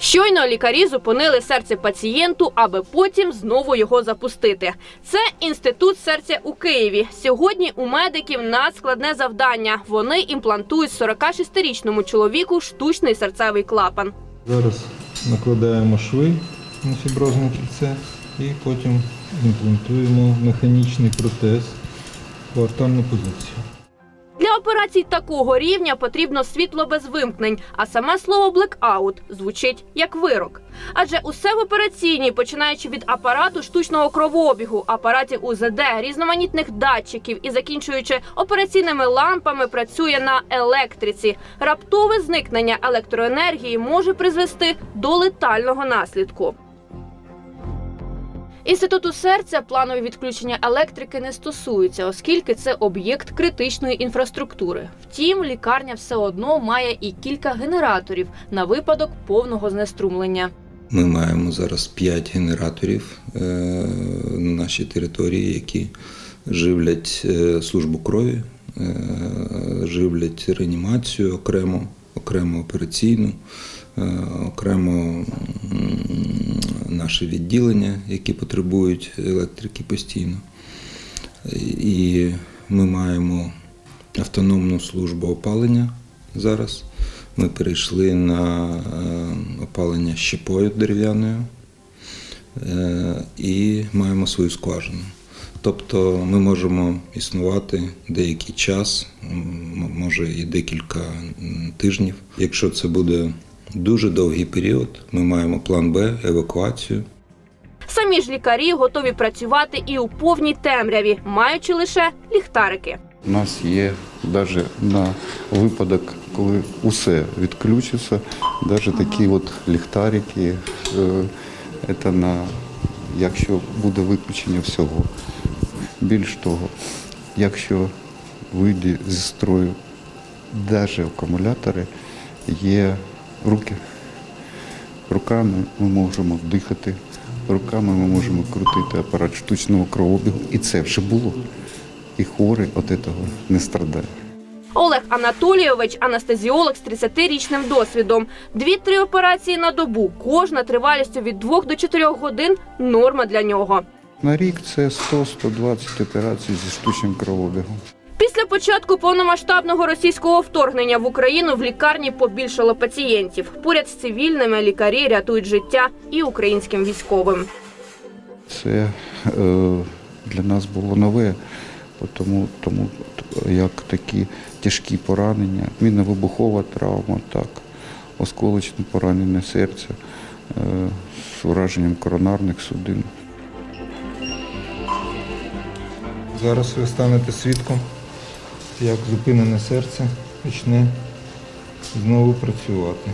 Щойно лікарі зупинили серце пацієнту, аби потім знову його запустити. Це інститут серця у Києві. Сьогодні у медиків надскладне завдання. Вони імплантують 46-річному чоловіку штучний серцевий клапан. Зараз накладаємо шви на фіброзне кільце і потім імплантуємо механічний протез в артальну позицію. Для операцій такого рівня потрібно світло без вимкнень, а саме слово блекаут звучить як вирок. Адже усе в операційній, починаючи від апарату штучного кровообігу, апаратів УЗД, різноманітних датчиків і закінчуючи операційними лампами, працює на електриці. Раптове зникнення електроенергії може призвести до летального наслідку. Інституту серця планові відключення електрики не стосуються, оскільки це об'єкт критичної інфраструктури. Втім, лікарня все одно має і кілька генераторів на випадок повного знеструмлення. Ми маємо зараз 5 генераторів е, на нашій території, які живлять е, службу крові, е, живлять реанімацію окремо, окремо операційну, окремо наші відділення, які потребують електрики постійно. І ми маємо автономну службу опалення зараз. Ми перейшли на е, опалення щепою дерев'яною е, і маємо свою скважину. Тобто ми можемо існувати деякий час, може і декілька тижнів. Якщо це буде дуже довгий період, ми маємо план Б, евакуацію. Самі ж лікарі готові працювати і у повній темряві, маючи лише ліхтарики. У нас є навіть на випадок, коли усе відключиться, навіть такі от ліхтарики, е, це на якщо буде виключення всього. Більш того, якщо вийде зі строю навіть акумулятори, є руки. Руками ми можемо дихати, руками ми можемо крутити апарат штучного кровообігу. І це вже було. І хворий від цього не страдає. Олег Анатолійович анестезіолог з 30-річним досвідом. Дві-три операції на добу, кожна тривалістю від 2 до 4 годин норма для нього. На рік це 100-120 операцій зі штучним кровообігом. Після початку повномасштабного російського вторгнення в Україну в лікарні побільшало пацієнтів. Поряд з цивільними лікарі рятують життя і українським військовим. Це е, для нас було нове, тому, тому як такі тяжкі поранення, мінно-вибухова травма, так, осколочне поранення серця е, з ураженням коронарних судин. Зараз ви станете свідком, як зупинене серце почне знову працювати.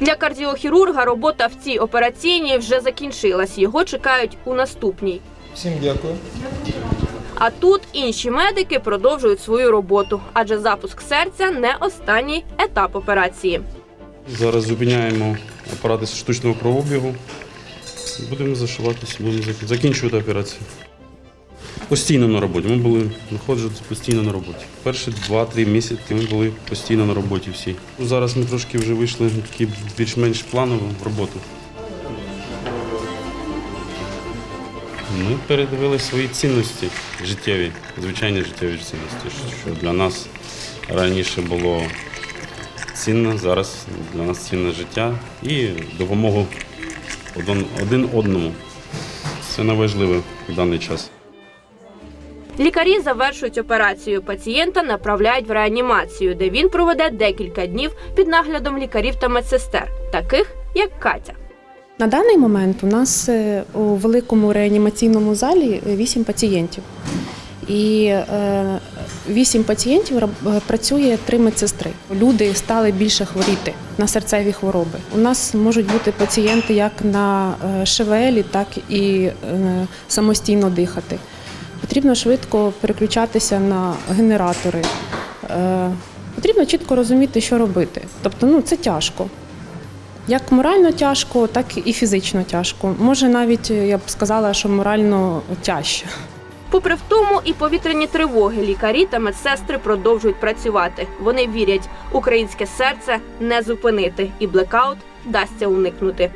Для кардіохірурга робота в цій операційній вже закінчилась. Його чекають у наступній. Всім дякую. А тут інші медики продовжують свою роботу, адже запуск серця не останній етап операції. Зараз зупиняємо апарати штучного кровообігу. Будемо зашиватися, будемо закінчувати операцію. Постійно на роботі. Ми були знаходжувалися постійно на роботі. Перші 2-3 місяці ми були постійно на роботі всі. Зараз ми трошки вже вийшли на такі більш-менш планову роботу. Ми передивили свої цінності життєві, звичайні життєві цінності, що для нас раніше було цінно, зараз для нас цінне життя і допомогу один одному. Це найважливе в даний час. Лікарі завершують операцію. Пацієнта направляють в реанімацію, де він проведе декілька днів під наглядом лікарів та медсестер, таких як Катя. На даний момент у нас е, у великому реанімаційному залі 8 пацієнтів. І е, 8 пацієнтів е, працює 3 медсестри. Люди стали більше хворіти на серцеві хвороби. У нас можуть бути пацієнти як на е, ШВЛі, так і е, самостійно дихати. Потрібно швидко переключатися на генератори. Е, Потрібно чітко розуміти, що робити. Тобто, ну це тяжко. Як морально тяжко, так і фізично тяжко. Може, навіть я б сказала, що морально тяжче. Попри втому і повітряні тривоги, лікарі та медсестри продовжують працювати. Вони вірять, українське серце не зупинити, і блекаут вдасться уникнути.